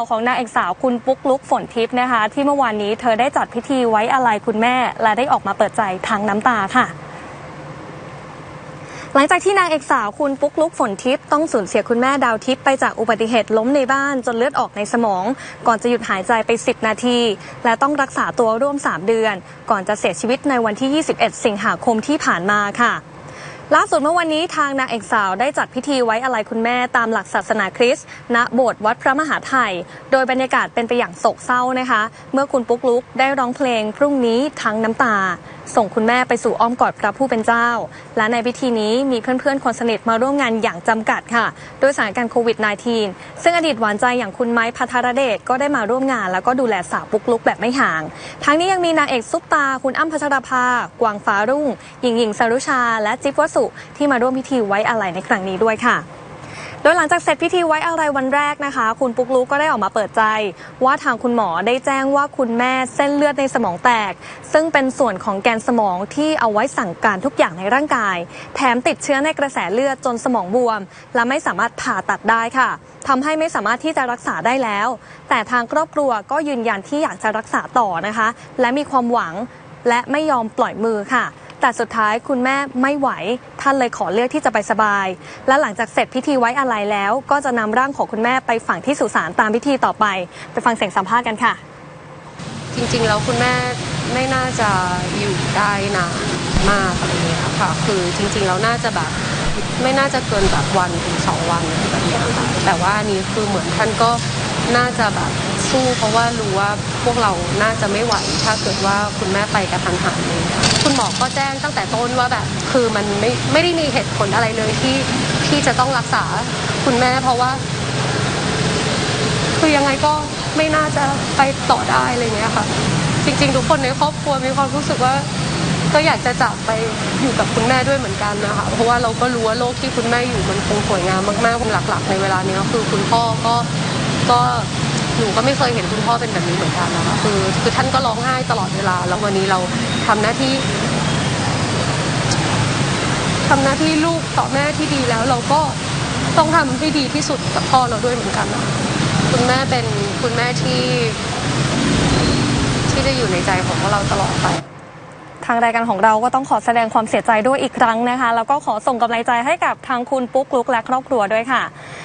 าวของนางเอกสาวคุณปุ๊กลุกฝนทิพย์นะคะ ที่เมื่อวานนี้เธอได้จัดพิธีไว้อาลัยคุณแม่ และได้ออกมาเปิดใจทางน้ำตาค่ะหลังจากที่นางเอกสาวคุณปุ๊กลุกฝนทิพย์ต้องสูญเสียคุณแม่ดาวทิพย์ไปจากอุบัติเหตุล้มในบ้านจนเลือดออกในสมอง ก่อนจะหยุดหายใจไป 10 นาที และต้องรักษาตัวร่วม 3 เดือน ก่อนจะเสียชีวิตในวันที่ 21 สิงหาคมที่ผ่านมาค่ะ ล่าสุดเมื่อวันนี้ทางนางเอกสาวได้จัดพิธีไว้อาลัยคุณแม่ตามหลักศาสนาคริสต์ณโบสถ์วัดพระมหาไทย โดยบรรยากาศเป็นไปอย่างโศกเศร้านะคะ เมื่อคุณปุ๊กลุกได้ร้องเพลงพรุ่งนี้ทั้งน้ำตา ส่งคุณแม่ไปสู่อ้อมกอดพระผู้เป็นเจ้า และในพิธีนี้มีเพื่อนๆคนสนิทมาร่วมงานอย่างจำกัดค่ะ โดยสถานการณ์โควิด -19 ซึ่งอดีตหวานใจอย่างคุณไม้พัทรเดชก็ได้มาร่วมงาน แล้วก็ดูแลสาวปุ๊กลุกแบบไม่ห่าง ทั้งนี้ยังมีนางเอกซุปตา คุณอ้ำพัชรภากวางฟ้ารุ่งหญิงหญิงสารุชา และจิ๊บวัสุที่มาร่วมพิธีไว้อาลัยในครั้งนี้ด้วยค่ะโดยหลังจากเสร็จพิธีไว้อาลัยวันแรกนะคะ คุณปุ๊กลุกก็ได้ออกมาเปิดใจ ว่าทางคุณหมอได้แจ้งว่าคุณแม่เส้นเลือดในสมองแตก ซึ่งเป็นส่วนของแกนสมองที่เอาไว้สั่งการทุกอย่างในร่างกาย แถมติดเชื้อในกระแสเลือดจนสมองบวม และไม่สามารถผ่าตัดได้ค่ะทำให้ไม่สามารถที่จะรักษาได้แล้ว แต่ทางครอบครัวก็ยืนยันที่อยากจะรักษาต่อนะคะ และมีความหวังและไม่ยอมปล่อยมือค่ะ แต่สุดท้ายคุณแม่ไม่ไหว ท่านเลยขอเลือกที่จะไปสบาย และหลังจากเสร็จพิธีไว้อาลัยแล้ว ก็จะนำร่างของคุณแม่ไปฝังที่สุสานตามพิธีต่อไป ไปฟังเสียงสัมภาษณ์กันค่ะ จริงๆ แล้วคุณแม่ไม่น่าจะอยู่ได้นานมากอะไรเงี้ยค่ะ คือจริงๆ แล้วน่าจะแบบไม่น่าจะเกินแบบวันถึงสองวันแบบนี้แต่ว่านนี้คือเหมือนท่านก็น่าจะแบบ สู้เพราะว่ารู้ว่าพวกเราน่าจะไม่ไหว ถ้าเกิดว่าคุณแม่ไปกระทันหันเลยคุณหมอก็แจ้งตั้งแต่ต้นว่าแบบคือมันไม่ไม่ได้มีเหตุผลอะไรเลยที่ที่จะต้องรักษาคุณแม่เพราะว่า คือยังไงก็ไม่น่าจะไปต่อได้อะไรเงี้ยค่ะ จริง ๆ ทุกคนในครอบครัวมีความรู้สึกว่าก็อยากจะจากไปอยู่กับคุณแม่ด้วยเหมือนกันนะคะเพราะว่าเราก็รู้ว่าโลกที่คุณแม่อยู่มันคงสวยงามมากๆหลักๆ ในเวลานี้ก็คือคุณพ่อก็ก็ หนูก็ไม่เคยเห็นคุณพ่อเป็นแบบนี้เหมือนกันนะคะคือคือท่านก็ร้องไห้ตลอดเวลา แล้ววันนี้เราทำหน้าที่ทำหน้าที่ลูกต่อแม่ที่ดีแล้วเราก็ต้องทำให้ดีที่สุดกับพ่อเราด้วยเหมือนกันนะคะคุณแม่เป็นคุณแม่ที่ ที่จะอยู่ในใจของพวกเราตลอดไปทางรายการของเราก็ต้องขอแสดงความเสียใจด้วยอีกครั้งนะคะ แล้วก็ขอส่งกำลังใจให้กับทางคุณปุ๊กลุกและครอบครัวด้วยค่ะ